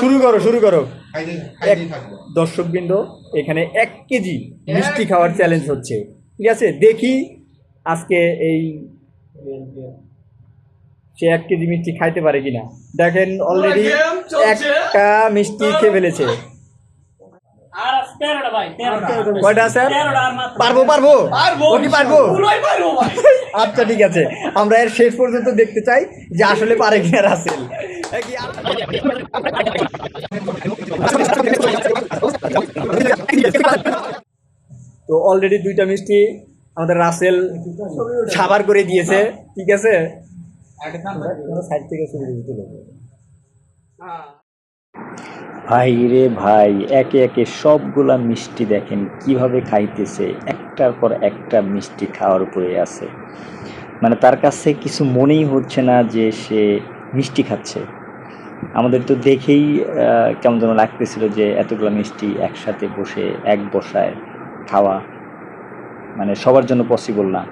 শুরু করো শুরু করো। দর্শক বৃন্দ দর্শকবৃন্দ এখানে এক কেজি মিষ্টি খাওয়ার চ্যালেঞ্জ হচ্ছে। ঠিক আছে? দেখি আজকে এই সে এক কেজি মিষ্টি খাইতে পারে কিনা। দেখেন অলরেডি একটা মিষ্টি খেয়ে ফেলেছে। ভাই কয়টা আর মাত্র। পারব পারব? পারব ও কি পারব? পুরোই পারব ভাই। আচ্ছা ঠিক আছে। আমরা এর শেষ পর্যন্ত দেখতে চাই যে আসলে পারে কিনা রাসেল কি আর- তো অলরেডি দুইটা মিষ্টি আমাদের রাসেল সাবার করে দিয়েছে ঠিক আছে? সাইড থেকে ছবি তুলে ভাই রে ভাই, একে একে সবগুলা মিষ্টি দেখেন, কীভাবে খাইতেছে? একটার পর একটা মিষ্টি খাওয়ার উপরে আছে। মানে তার কাছে কিছু মনেই হচ্ছে না যে সে মিষ্টি খাচ্ছে। আমাদের তো দেখেই কেমন যেন লাগতেছিল যে এতগুলো মিষ্টি একসাথে বসে, এক বসায় খাওয়া। মানে সবার জন্য পসিবল না।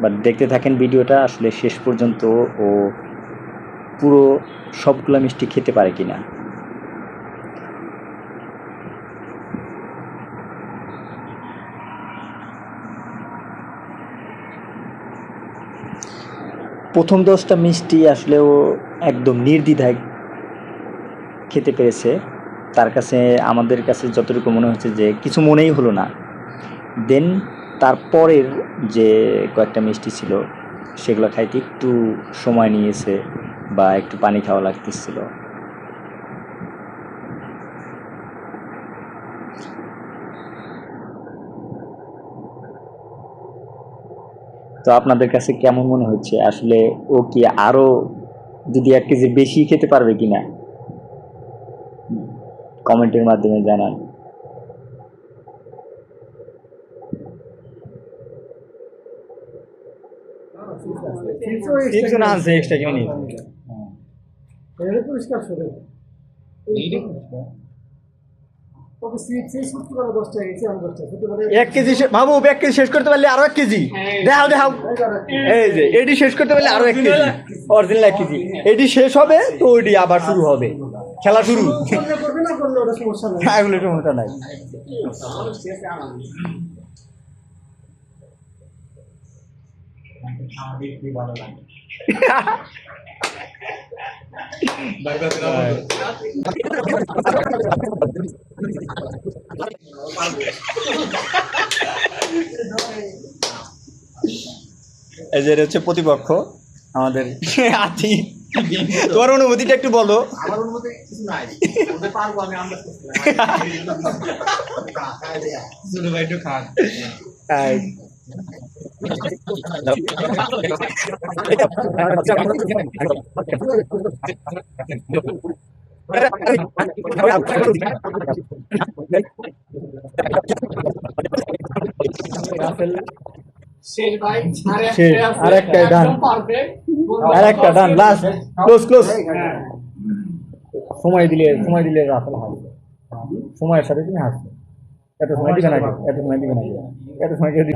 বাট দেখতে থাকেন ভিডিওটা, আসলে শেষ পর্যন্ত ও পুরো সবগুলা মিষ্টি খেতে পারে কি না প্রথম দশটা মিষ্টি আসলে ও একদম নির্দ্বিধায় খেতে পেরেছে। তার কাছে, আমাদের কাছে যতটুকু মনে হচ্ছে যে কিছু মনেই হলো না। দেন তারপরের যে কয়েকটা মিষ্টি ছিল, সেগুলো খাইতে একটু সময় নিয়েছে। বা একটু পানি খাওয়া লাগতেছিল। তো আপনাদের কাছে কেমন মনে হচ্ছে? আসলে ও কি আরও যদি এক কেজি বেশি খেতে পারবে কিনা? কমেন্টের মাধ্যমে জানান। তিনজন আছে এক্সট্রা কিনে নিয়ে এক কেজি বাবু এক কেজি শেষ করতে পারলে আরও এক কেজি। দেখাও দেখাও। এই যে এটি শেষ করতে পারলে আরও এক কেজি। অরিজিনাল এক কেজি। এটি শেষ হবে তো ওইটি আবার শুরু হবে। খেলা শুরু। হ্যাঁ এগুলো সমস্যা নাই। এই যে হচ্ছে প্রতিপক্ষ আমাদের আতি তোমার অনুভূতিটা একটু বলো। আমার অনুমতি কিছু নাই। পারব আমি ভাই একটু খান। আর শেষ, একটাই ডান। আর একটা ডান লাস্ট ক্লোজ ক্লোজ সময় দিলে সময় দিলে রাসেল হাসবে সময়ের সাথে তুমি হাসবে। এত সময় দিবে নাকি এত সময় দিবে নাকি এত সময় দিবে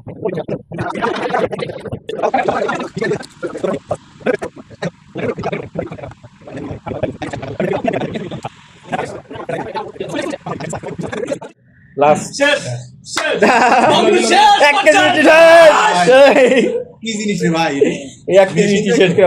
লাস্ট শেষ শেষ এক কেজি। মিষ্টি শেষ এই, জিনিস রে ভাই এক কেজি শেষ করে